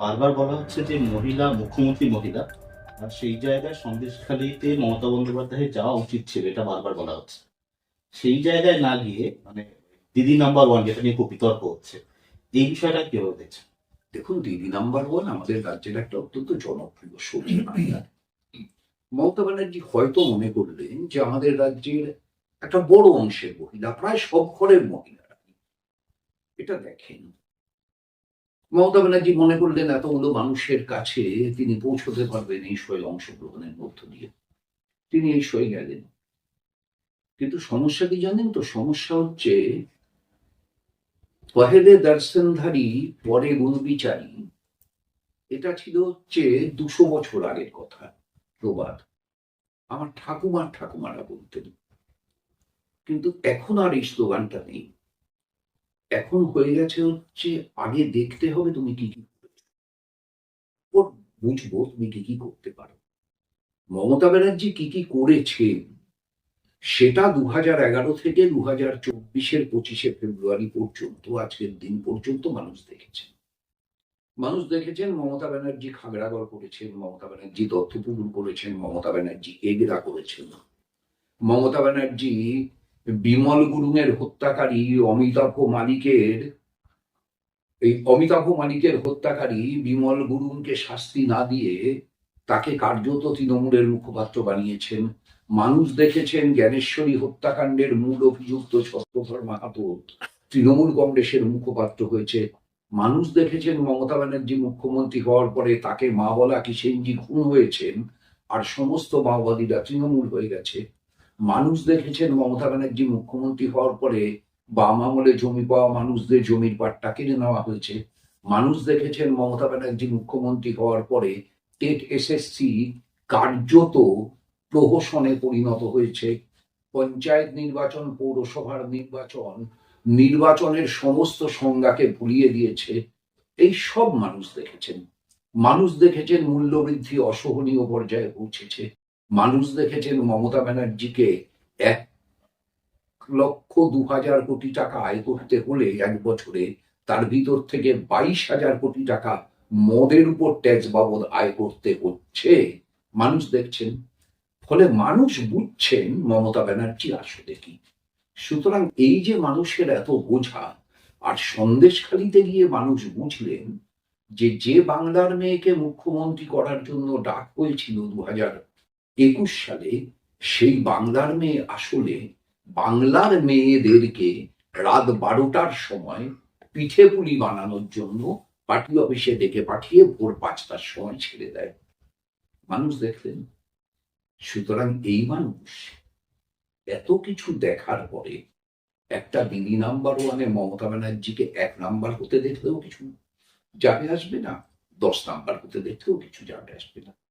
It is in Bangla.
বারবার বলা হচ্ছে যে মহিলা, মুখ্যমন্ত্রী মহিলা, আর সেই জায়গায় সন্দেশখালীতে মমতা বন্দ্যোপাধ্যায়ের যাওয়া উচিত ছিল, এটা বারবার বলা হচ্ছে। সেই জায়গায় না গিয়ে মানে দিদি নাম্বার ওয়ান যেটা নিয়ে খুব বিতর্ক হচ্ছে, এই বিষয়টা কীভাবে দেখছেন? দেখুন, দিদি নাম্বার ওয়ান আমাদের রাজ্যের একটা অত্যন্ত জনপ্রিয় সবজি মহিলা মমতা ব্যানার্জি হয়তো মনে করলেন যে আমাদের রাজ্যের একটা বড় অংশের মহিলা, প্রায় সব ঘরের মহিলারা এটা দেখেন মমতা ব্যানার্জি মনে করলেন এতগুলো মানুষের কাছে তিনি পৌঁছতে পারবেন এই শোয়ে অংশগ্রহণের মধ্য দিয়ে। তিনি এই শোয়ে গেলেন। কিন্তু সমস্যা কি জানেন তো? সমস্যা হচ্ছে পহেলে দর্শনধারী পরে গুণবিচারী। এটা ছিল হচ্ছে দুশো বছর আগের কথা, প্রবাদ। আমার ঠাকুমার ঠাকুমারা বলতেন। কিন্তু এখন আর এই স্লোগানটা নেই। এখন হয়ে গেছে হচ্ছে আগে দেখতে হবে তুমি কি কি বুঝব তুমি কি কি করতে পারো। মমতা ব্যানার্জি কি কি করেছেন সেটা দু হাজার এগারো থেকে দু হাজার চব্বিশের পঁচিশে ফেব্রুয়ারি পর্যন্ত, আজকের দিন পর্যন্ত মানুষ দেখেছেন মানুষ দেখেছেন মমতা ব্যানার্জি খাগড়াগড় করেছেন, মমতা ব্যানার্জি দত্তপুকুর করেছেন, মমতা ব্যানার্জি এগরা করেছেন। মমতা ব্যানার্জি বিমল গুরুংয়ের হত্যাকারী অমিতাভ মালিকের এই অমিতাভ মালিকের হত্যাকারী বিমল গুরুংকে শাস্তি না দিয়ে তাকে কার্যত তৃণমূলের মুখপাত্র বানিয়েছেন। মানুষ দেখেছেন জ্ঞানেশ্বরী হত্যাকাণ্ডের মূল অভিযুক্ত ছত্রধর মাহাতো তৃণমূল কংগ্রেসের মুখপাত্র হয়েছে। মানুষ দেখেছেন মমতা ব্যানার্জি মুখ্যমন্ত্রী হওয়ার পরে তাকে মা বলা কিষেনজি খুন হয়েছেন, আর সমস্ত মাওবাদীরা তৃণমূল হয়ে গেছে। মানুষ দেখেছেন মমতা ব্যানার্জি মুখ্যমন্ত্রী হওয়ার পরে বাম আমলে জমি পাওয়া মানুষদের জমির পাট্টা কেড়ে নেওয়া হয়েছে। মানুষ দেখেছেন মমতা ব্যানার্জি মুখ্যমন্ত্রী হওয়ার পরে টেট এসএসসি কার্যত প্রহসনে পরিণত হয়েছে। পঞ্চায়েত নির্বাচন, পৌরসভার নির্বাচন, নির্বাচনের সমস্ত সংজ্ঞাকে ভুলিয়ে দিয়েছে। এই সব মানুষ দেখেছেন। মানুষ দেখেছেন মূল্যবৃদ্ধি অসহনীয় পর্যায়ে পৌঁছেছে। মানুষ দেখেছেন মমতা ব্যানার্জিকে এক লক্ষ দু হাজার কোটি টাকা আয় করতে হলে এক বছরে তার ভিতর থেকে বাইশ হাজার কোটি টাকা মদের উপর ট্যাক্স বাবদ আয় করতে হচ্ছে। মানুষ দেখছেন, ফলে মানুষ বুঝছেন মমতা ব্যানার্জি আসলে কি। সুতরাং এই যে মানুষের এত বোঝা, আর সন্দেশখালিতে গিয়ে মানুষ বুঝলেন যে যে বাংলার মেয়েকে মুখ্যমন্ত্রী করার জন্য ডাক হয়েছিল দু হাজার একুশ সালে সেই বাংলার মেয়ে আসলে বাংলার মেয়েদেরকে রাত বারোটার সময় পিঠে পুলি বানানোর জন্য পার্টি অফিসে ডেকে পাঠিয়ে ভোর পাঁচটার সময় ছেড়ে দেয়। মানুষ দেখলেন, সুতরাং এই মানুষ এত কিছু দেখার পরে একটা দিদি নাম্বার ওয়ানে মমতা ব্যানার্জিকে এক নাম্বার হতে দেখলেও কিছু যাবে আসবে না, দশ নাম্বার হতে দেখলেও কিছু যাবে আসবে না।